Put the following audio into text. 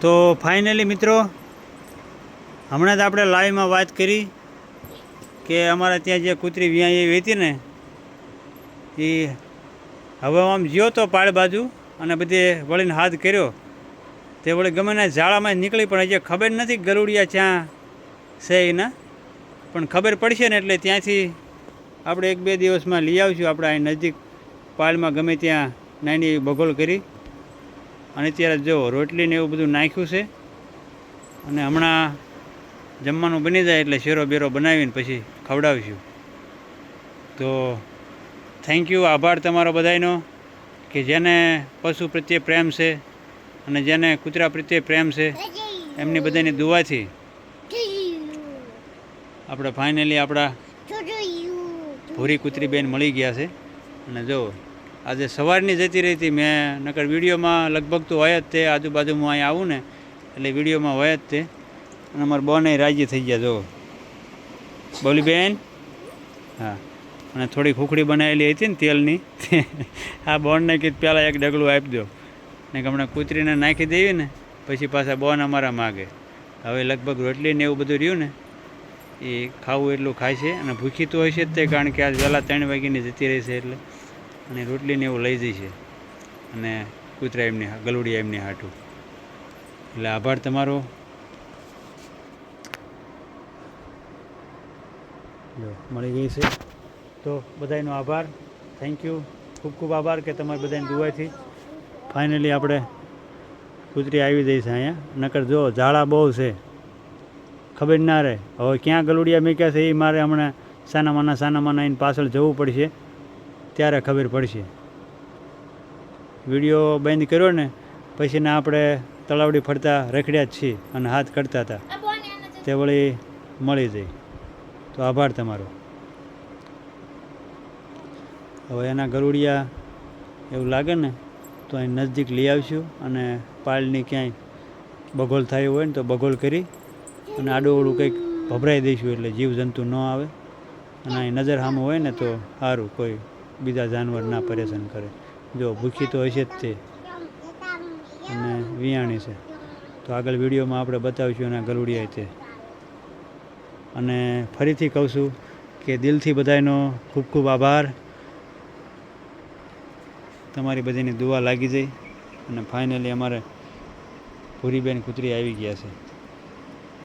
તો ફાઇનલી મિત્રો, હમણાં જ આપણે લાઈવમાં વાત કરી કે અમારા ત્યાં જે કૂતરી વ્યાઈ એવી હતી ને, એ હવે આમ જ્યો તો પાળ બાજુ અને બધે વળીને હાથ કર્યો. તે વળી ગમે ને ઝાડામાં નીકળી પણ હજી ખબર નથી ગરુડિયા ત્યાં છે એના, પણ ખબર પડશે ને એટલે ત્યાંથી આપણે એક બે દિવસમાં લઈ આવશું. આપણે અહીં નજીક પાળમાં ગમે ત્યાં નાની એવી બગોલ કરી. અને અત્યારે જો રોટલી ને એવું બધું નાખ્યું છે અને હમણાં જમવાનું બની જાય એટલે શેરો બેરો બનાવીને પછી ખવડાવીશું. તો થેન્ક યુ આભાર તમારો બધાયનો કે જેને પશુ પ્રત્યે પ્રેમ છે અને જેને કૂતરા પ્રત્યે પ્રેમ છે એમની બધાની દુવાથી આપણે ફાઇનલી આપણા ભૂરી કૂતરી બેન મળી ગયા છે. અને જો આજે સવારની જતી રહી હતી. મેં નકર વિડીયોમાં લગભગ તો હોય જ તે આજુબાજુમાં અહીં આવું ને, એટલે વિડીયોમાં હોય જ તે. અને અમારા બોને રાજી થઈ ગયા જો બોલી બેન? હા. અને થોડી ખુખડી બનાવેલી હતી ને તેલની. આ બોનને કીધું પહેલાં એક ડગલું આપી દો. ને હમણાં કૂતરીને નાખી દેવી ને, પછી પાછા બોન અમારા માગે. હવે લગભગ રોટલી ને એવું બધું રહ્યું ને, એ ખાવું એટલું ખાય છે અને ભૂખી તો હોય છે જ તે, કારણ કે આજ વહેલા ત્રણ વાગ્યાની જતી રહી છે એટલે. અને રોટલીને એવું લઈ જશે અને કૂતરા એમની ગલુડિયા એમની હાટું. એટલે આભાર તમારો. જો, મળી ગઈ છે. તો બધાનો આભાર. થેન્ક યુ ખૂબ ખૂબ આભાર કે તમારી બધાની દુઆથી ફાઇનલી આપણે કૂતરી આવી જઈ છે અહીંયા. નકર જો, ઝાડા બહુ છે. ખબર ના રહે. હવે ક્યાં ગલુડિયા મૂક્યા છે એ મારે હમણાં સાના માના સાના માના એને પાછળ જવું પડશે. ત્યારે ખબર પડશે. વીડિયો બંધ કર્યો ને પછી ને આપણે તળાવડી ફરતા રખડ્યા જ છીએ અને હાથ કરતા હતા. તે વળી મળી જઈ તો આભાર તમારો. હવે એના ગરુડિયા એવું લાગે ને તો અહીં નજદીક લઈ આવશું અને પાલની ક્યાંય બગોલ થાય હોય ને તો બગોલ કરી અને આડું કંઈક ભભરાઈ દઈશું એટલે જીવજંતુ ન આવે. અને અહીં નજર સામે હોય ને તો સારું કોઈ બીજા જાનવર ના પરેશાન કરે. જો ભૂખી તો હશે જ તે. અને વિયાણી છે. તો આગળ વિડીયોમાં આપણે બતાવીશું એના ગરુડિયા તે. અને ફરીથી કહું છું કે દિલથી બધાનો ખૂબ ખૂબ આભાર. તમારી બધાની દુઆ લાગી જઈ અને ફાઇનલી અમારે ભૂરીબેન કૂતરી આવી ગયા છે.